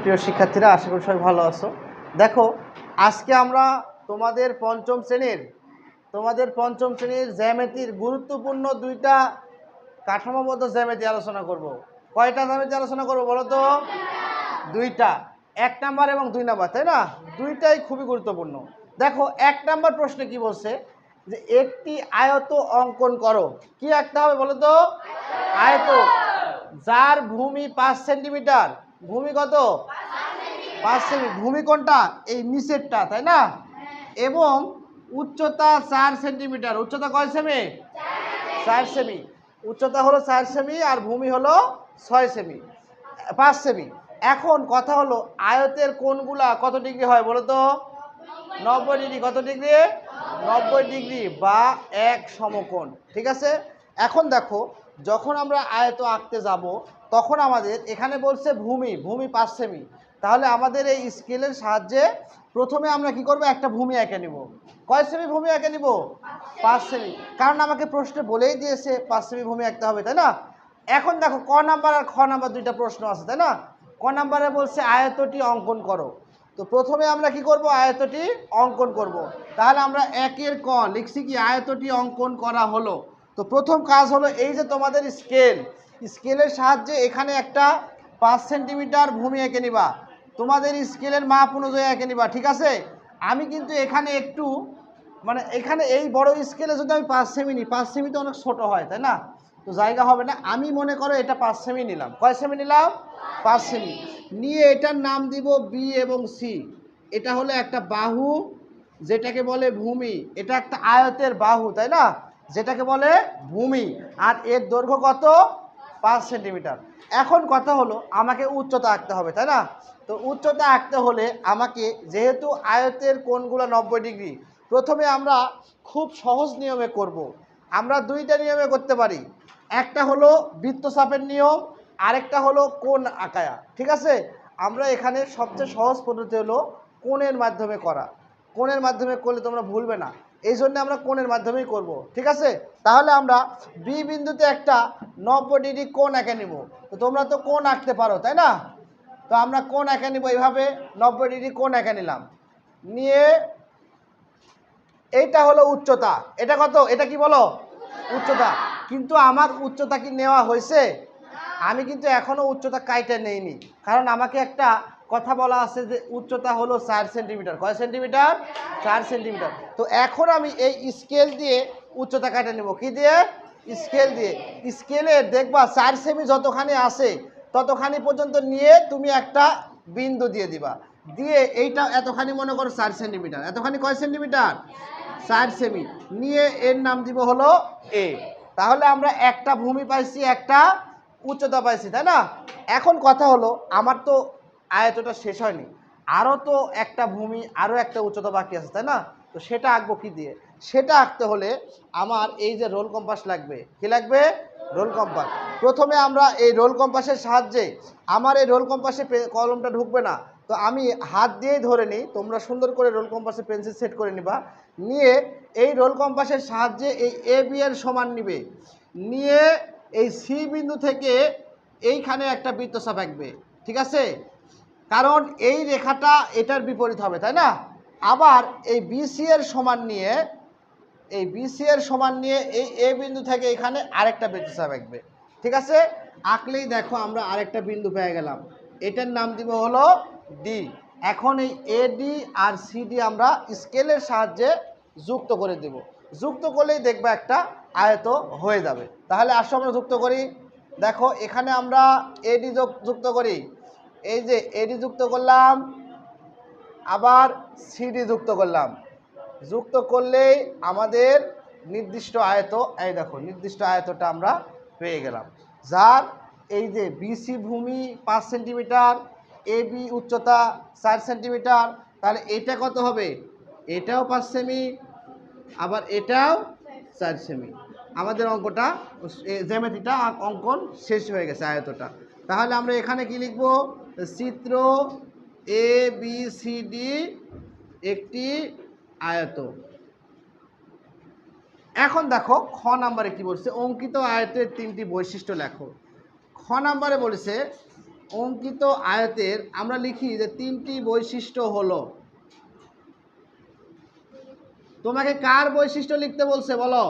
প্রিয় শিক্ষার্থীরা, আশা করি সবাই ভালো আছো। দেখো, আজকে আমরা তোমাদের পঞ্চম শ্রেণির, তোমাদের পঞ্চম শ্রেণির জ্যামিতির গুরুত্বপূর্ণ দুইটা কাঠামোবদ্ধ জ্যামিতি আলোচনা করব। কয়টা জ্যামিতি আলোচনা করব বলো তো? দুইটা। এক নাম্বার এবং দুই নাম্বার, তাই না? দুইটাই খুবই গুরুত্বপূর্ণ। দেখো, এক নাম্বার প্রশ্নে কি বলছে? যে একটি আয়ত অঙ্কন করো। কি আঁকতে হবে বলো তো? আয়ত। যার ভূমি পাঁচ সেন্টিমিটার। ভূমি কত? পাঁচ সেমি। ভূমি কোনটা? এই নিচেরটা, তাই না? এবং উচ্চতা চার সেন্টিমিটার। উচ্চতা কয় সেমি? চার সেমি। উচ্চতা হলো চার সেমি আর ভূমি হলো ছয় সেমি। পাঁচ সেমি। এখন কথা হলো, আয়তের কোনগুলা কত ডিগ্রি হয় বলো তো? নব্বই ডিগ্রি। কত ডিগ্রি? নব্বই ডিগ্রি বা এক সমকোণ। ঠিক আছে? এখন দেখো, যখন আমরা আয়ত আঁকতে যাব তখন আমাদের এখানে বলছে ভূমি ভূমি পাঁচ সেমি তাহলে আমাদের এই স্কেলের সাহায্যে প্রথমে আমরা কি করব? একটা ভূমি এঁকে নিব। কয় সেমি ভূমি এঁকে নিব? পাঁচ সেমি। কারণ আমাকে প্রশ্নে বলেই দিয়েছে, পাঁচ সেমি ভূমি আঁকতে হবে, তাই না? এখন দেখো, ক নাম্বার আর খ নাম্বার দুইটা প্রশ্ন আছে, তাই না? ক নাম্বারে বলছে, আয়তটি অঙ্কন করো। তো প্রথমে আমরা কি করব? আয়তটি অঙ্কন করব। তাহলে আমরা একের ক লিখছি কি, আয়তটি অঙ্কন করা হলো। তো প্রথম কাজ হলো এই যে তোমাদের স্কেল স্কেলের সাহায্যে এখানে একটা পাঁচ সেন্টিমিটার ভূমি এঁকে নিবা। তোমাদের স্কেলের মাপ অনুযায়ী এঁকে নিবা, ঠিক আছে? আমি কিন্তু এখানে একটু মানে এখানে এই বড় স্কেলে যদি আমি পাঁচ সেমি নিই, পাঁচ সেমি তো অনেক ছোট হয়, তাই না? তো জায়গা হবে না। আমি মনে করো এটা পাঁচ সেমি নিলাম। কয় সেমি নিলাম? পাঁচ সেমি। নিয়ে এটার নাম দিব বি এবং সি এটা হলো একটা বাহু, যেটাকে বলে ভূমি। এটা একটা আয়তের বাহু, তাই না? যেটাকে বলে ভূমি। আর এর দৈর্ঘ্য কত? পাঁচ সেন্টিমিটার। এখন কথা হলো, আমাকে উচ্চতা আঁকতে হবে, তাই না? তো উচ্চতা আঁকতে হলে আমাকে যেহেতু আয়তের কোণগুলো নব্বই ডিগ্রি, প্রথমে আমরা খুব সহজ নিয়মে করব। আমরা দুইটা নিয়মে করতে পারি। একটা হলো বৃত্তচাপের নিয়ম, আরেকটা হলো কোণ আঁকায়া, ঠিক আছে? আমরা এখানে সবচেয়ে সহজ পদ্ধতি হলো কোণের মাধ্যমে করা। কোণের মাধ্যমে করলে তোমরা ভুলবে না। এই জন্য আমরা কোণের মাধ্যমেই করব, ঠিক আছে? তাহলে আমরা বি বিন্দুতে একটা নব্বই ডিগ্রি কোণ এঁকে নিব। তো তোমরা তো কোণ আঁকতে পারো, তাই না? তো আমরা কোণ এঁকে নিব এইভাবে, নব্বই ডিগ্রি কোণ এঁকে নিলাম। নিয়ে এইটা হলো উচ্চতা। এটা কত? এটা কি বলো? উচ্চতা। কিন্তু আমার উচ্চতা কি নেওয়া হয়েছে? আমি কিন্তু এখনও উচ্চতা কাইটে নেইনি। কারণ আমাকে একটা কথা বলা আছে যে উচ্চতা হলো চার সেন্টিমিটার। কয় সেন্টিমিটার? চার সেন্টিমিটার। তো এখন আমি এই স্কেল দিয়ে উচ্চতা কাটে নেব। কি দিয়ে? স্কেল দিয়ে। স্কেলে দেখবা চার সেমি যতখানি আছে, ততখানি পর্যন্ত নিয়ে তুমি একটা বিন্দু দিয়ে দিবা। দিয়ে এইটা এতখানি মনে করো চার সেন্টিমিটার। এতখানি কয় সেন্টিমিটার? চার সেমি। নিয়ে এর নাম দিব হলো এ। তাহলে আমরা একটা ভূমি পাইছি, একটা উচ্চতা পাইছি, তাই না? এখন কথা হলো, আমার তো আয়তটা শেষ হয়নি। আরও তো একটা ভূমি আরও একটা উচ্চতা বাকি আছে, তাই না? তো সেটা আঁকবো কি দিয়ে? সেটা আঁকতে হলে আমার এই যে রোল কম্পাস লাগবে, কি লাগবে? Roll compass. প্রথমে আমরা এই রোল কম্পাসের সাহায্যে, আমার এই রোল কম্পাসে কলমটা ঢুকবে না, তো আমি হাত দিয়েই ধরে নিই, তোমরা সুন্দর করে রোল কম্পাসে পেন্সিল সেট করে নিবা, নিয়ে এই রোল কম্পাসের সাহায্যে এই এ, বি, এর সমান নিবে। নিয়ে এই সি বিন্দু থেকে এইখানে একটা বৃত্তচাপ আঁকবে, ঠিক আছে? কারণ এই রেখাটা এটার বিপরীত হবে, তাই না? আবার এই বিসি এর সমান নিয়ে, এই বিসি এর সমান নিয়ে এই এ বিন্দু থেকে এখানে আরেকটা বৃত্তচাপ আঁকবে। ঠিক আছে? আঁকলেই দেখো আমরা আরেকটা বিন্দু পেয়ে গেলাম। এটার নাম দিব হলো ডি এখন এই এ ডি আর সিডি আমরা স্কেলের সাহায্যে যুক্ত করে দেব। যুক্ত করলেই দেখবে একটা আয়ত হয়ে যাবে। তাহলে আসো আমরা যুক্ত করি। দেখো এখানে আমরা এডি যুক্ত করি। এই যে এডি যুক্ত করলাম, আবার সিডি যুক্ত করলাম। যুক্ত করলেই আমাদের নির্দিষ্ট আয়ত, এই দেখো, নির্দিষ্ট আয়তটা আমরা পেয়ে গেলাম। যার এই যে বিসি ভূমি পাঁচ সেন্টিমিটার এ বি উচ্চতা চার সেন্টিমিটার, তাহলে এটা কত হবে? এটাও পাঁচ সেমি, আবার এটাও চার সেমি। আমাদের অঙ্কটা জ্যামিতিটা অঙ্কন শেষ হয়ে গেছে আয়তটা। তাহলে আমরা এখানে কি লিখব? চিত্র এ বি সি ডি একটি আয়ত। এখন দেখো, খ নাম্বারে কি বলছে? অঙ্কিত আয়তের তিনটি বৈশিষ্ট্য লেখো। খ নাম্বারে বলেছে, অঙ্কিত আয়তের আমরা লিখি যে তিনটি বৈশিষ্ট্য হলো। তোমাকে কার বৈশিষ্ট্য লিখতে বলছে বলো?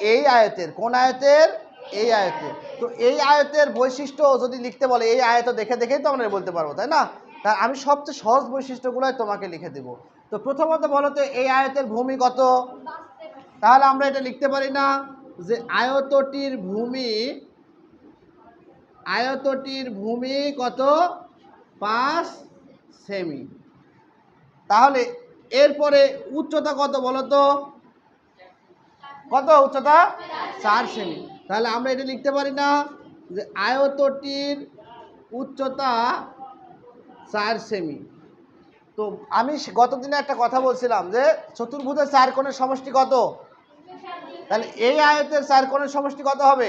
এই আয়তের। কোন আয়তের? এই আয়তের। তো এই আয়তের বৈশিষ্ট্য যদি লিখতে বলে, এই আয়ত দেখে দেখেই তো আমরা বলতে পারব, তাই না? তা আমি সবচেয়ে সহজ বৈশিষ্ট্যগুলোই তোমাকে লিখে দেব। তো প্রথমত বলো তো, এই আয়তের ভূমি কত? তাহলে আমরা এটা লিখতে পারি না যে আয়তটির ভূমি আয়তটির ভূমি কত? পাঁচ সেমি। তাহলে এরপরে উচ্চতা কত বলো তো? কত উচ্চতা? চার সেমি। তাহলে আমরা এটা লিখতে পারি না যে আয়তটির উচ্চতা চার সেমি। তো আমি গতদিনে একটা কথা বলছিলাম যে চতুর্ভুজের চার কোণের সমষ্টি কত? তাহলে এই আয়তের চার কোণের সমষ্টি কত হবে?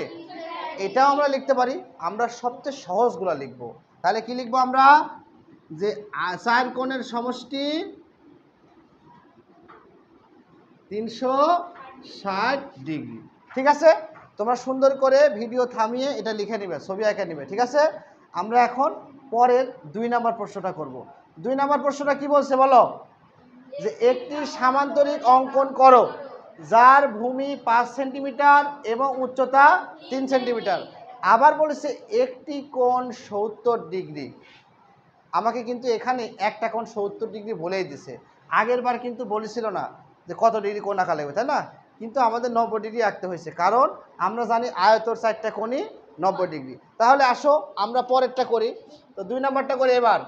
এটাও আমরা লিখতে পারি। আমরা সবচেয়ে সহজগুলো লিখব। তাহলে কি লিখব আমরা? যে চার কোণের সমষ্টি তিনশো ষাট ডিগ্রি। ঠিক আছে? তোমরা সুন্দর করে ভিডিও থামিয়ে এটা লিখে নিবে, ছবি এঁকে নিবে, ঠিক আছে? আমরা এখন পরের দুই নাম্বার প্রশ্নটা করব। দুই নাম্বার প্রশ্নটা কি বলছে বলো? যে একটি সামান্তরিক অঙ্কন করো, যার ভূমি পাঁচ সেন্টিমিটার এবং উচ্চতা তিন সেন্টিমিটার। আবার বলেছে একটি কোণ সত্তর ডিগ্রি। আমাকে কিন্তু এখানে একটা কোণ সত্তর ডিগ্রি বলেই দিছে। আগের বার কিন্তু বলেছিল না যে কত ডিগ্রি কোণ আঁকা লাগবে, তাই না? কিন্তু আমাদের নব্বই ডিগ্রি আঁকতে হয়েছে। কারণ আমরা জানি আয়তর চারটা কোণই নব্বই ডিগ্রি তাহলে আসো, আমরা পরেরটা করি। তো দুই নাম্বারটা করি এবার।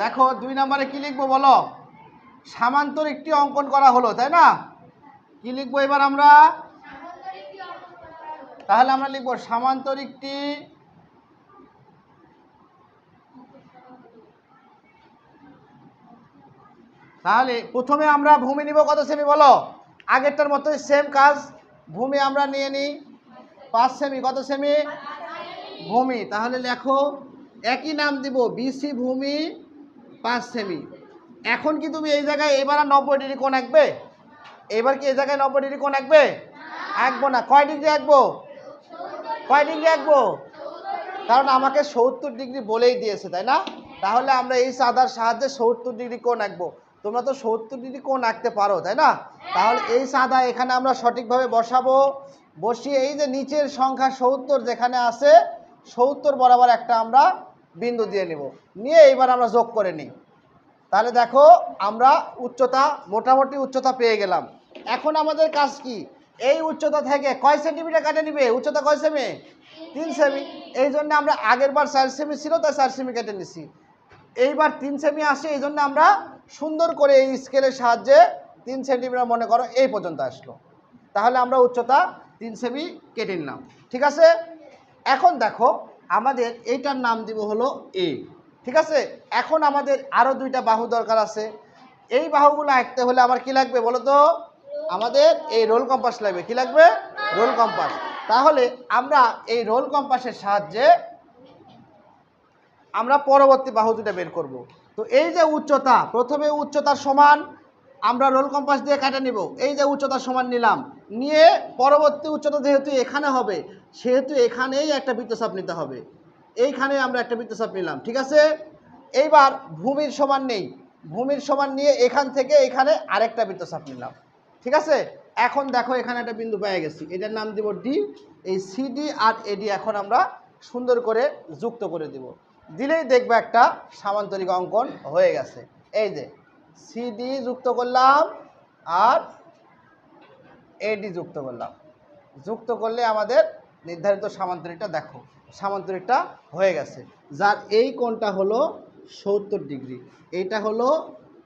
দেখো, দুই নম্বরে কি লিখব বলো? সামান্তর একটি অঙ্কন করা হলো, তাই না? কি লিখব এবার আমরা? তাহলে আমরা লিখব সামান্তরিকটি তাহলে প্রথমে আমরা ভূমি নিব কত সেমি বলো? আগেরটার মতোই সেম কাজ। ভূমি আমরা নিয়ে নিই পাঁচ সেমি কত সেমি ভূমি। তাহলে লেখো, একই নাম দিব বিসি ভূমি, পাঁচ সেমি এখন কি তুমি এই জায়গায়, এবার আর নব্বই ডিগ্রি কোণ আঁকবে? এবার কি এই জায়গায় নব্বই ডিগ্রি কোণ আঁকবে? আঁকবো না। কয় ডিগ্রি আঁকবো? কয় ডিগ্রি আঁকবো? কারণ আমাকে সত্তর ডিগ্রি বলেই দিয়েছে, তাই না? তাহলে আমরা এই সাদার সাহায্যে সত্তর ডিগ্রি কোণ আঁকবো। তোমরা তো সত্তর ডিগ্রি কোণ আঁকতে পারো, তাই না? তাহলে এই সাদা এখানে আমরা সঠিকভাবে বসাবো। বসিয়ে এই যে নিচের সংখ্যা সত্তর যেখানে আছে, সত্তর বরাবর একটা আমরা বিন্দু দিয়ে নিব। নিয়ে এইবার আমরা যোগ করে নিই। তাহলে দেখো, আমরা উচ্চতা, মোটামুটি উচ্চতা পেয়ে গেলাম। এখন আমাদের কাজ কি? এই উচ্চতা থেকে কয় সেন্টিমিটার কাটে নিবে? উচ্চতা কয় সেমি? তিন সেমি। এই জন্য আমরা আগের বার চার সেমি ছিল, তাই চার সেমি কেটে নিছি। এইবার তিন সেমি আসে, এই জন্য আমরা সুন্দর করে এই স্কেলের সাহায্যে তিন সেন্টিমিটার মনে করো এই পর্যন্ত আসলো। তাহলে আমরা উচ্চতা তিন সেমি কেটে নিলাম। ঠিক আছে? এখন দেখো, আমাদের এইটার নাম দিব হলো এ ঠিক আছে? এখন আমাদের আরও দুইটা বাহু দরকার আছে। এই বাহুগুলো আঁকতে হলে আমার কি লাগবে বলো তো? আমাদের এই রোল কম্পাস লাগবে। কি লাগবে? রোল কম্পাস তাহলে আমরা এই রোল কম্পাসের সাহায্যে আমরা পরবর্তী বাহু দুটা বের করব। তো এই যে উচ্চতা, প্রথমে উচ্চতার সমান, আমরা রোল কম্পাস দিয়ে কাটে নিব। এই যে উচ্চতার সমান নিলাম। নিয়ে পরবর্তী উচ্চতা যেহেতু এখানে হবে, সেহেতু এখানেই একটা বৃত্তচাপ নিতে হবে। এইখানে আমরা একটা বৃত্তচাপ নিলাম, ঠিক আছে? এইবার ভূমির সমান নেই। ভূমির সমান নিয়ে এখান থেকে এখানে আরেকটা বৃত্তচাপ নিলাম, ঠিক আছে? এখন দেখো এখানে একটা বিন্দু পেয়ে গেছি। এটার নাম দিব ডি এই সিডি আর এডি এখন আমরা সুন্দর করে যুক্ত করে দিব। দিলেই দেখবে একটা সামান্তরিক অঙ্কন হয়ে গেছে। এই যে সিডি যুক্ত করলাম আর এডি যুক্ত করলাম। যুক্ত করলে আমাদের নির্ধারিত সামান্তরিকটা দেখো, সামান্তরিকটা হয়ে গেছে। যার এই কোণটা হলো সত্তর ডিগ্রি এইটা হলো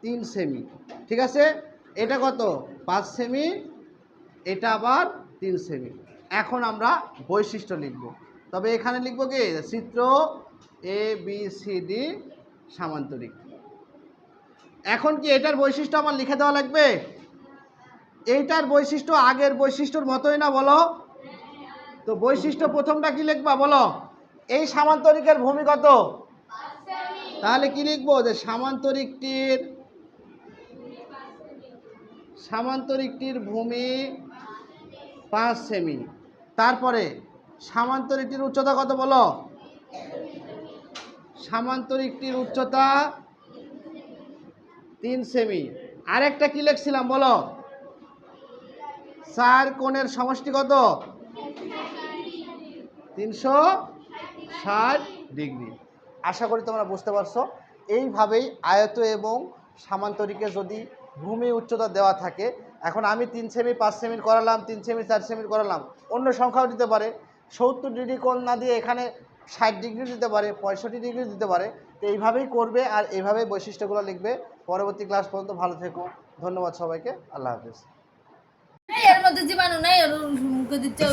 তিন সেমি, ঠিক আছে? এটা কত? পাঁচ সেমি, এটা আবার তিন সেমি। এখন আমরা বৈশিষ্ট্য লিখব। তবে এখানে লিখব কি? চিত্র এ বি সি ডি সামান্তরিক। এখন কি এটার বৈশিষ্ট্য আমার লিখে দেওয়া লাগবে? এইটার বৈশিষ্ট্য আগের বৈশিষ্ট্যর মতোই না বলো? তো বৈশিষ্ট্য প্রথমটা কি লিখবা বলো? এই সামান্তরিকের ভূমি কত? তাহলে কি লিখব? যে সামান্তরিকটির সামান্তরিকটির ভূমি পাঁচ সেমি। তারপরে সামান্তরিকটির উচ্চতা কত বলো? সামান্তরিকটির উচ্চতা তিন সেমি। আরেকটা কি লিখছিলাম বলো? চার কোণের সমষ্টি কত? তিনশো ষাট ডিগ্রি। আশা করি তোমরা বুঝতে পারছ। এইভাবেই আয়ত এবং সামান্তরিকে যদি ভূমি উচ্চতা দেওয়া থাকে, এখন আমি তিন সেমি, পাঁচ সেমির করালাম, তিন সেমি, চার সেমির করালাম, অন্য সংখ্যাও দিতে পারে। সত্তর ডিগ্রি কোণ না দিয়ে এখানে ষাট ডিগ্রি দিতে পারে, পঁয়ষট্টি ডিগ্রি দিতে পারে। তো এইভাবেই করবে আর এইভাবেই বৈশিষ্ট্যগুলো লিখবে। পরবর্তী ক্লাস পর্যন্ত ভালো থেকো। ধন্যবাদ সবাইকে। আল্লাহ হাফিজ। এর মধ্যে জীবাণু নাই আর দিচ্ছে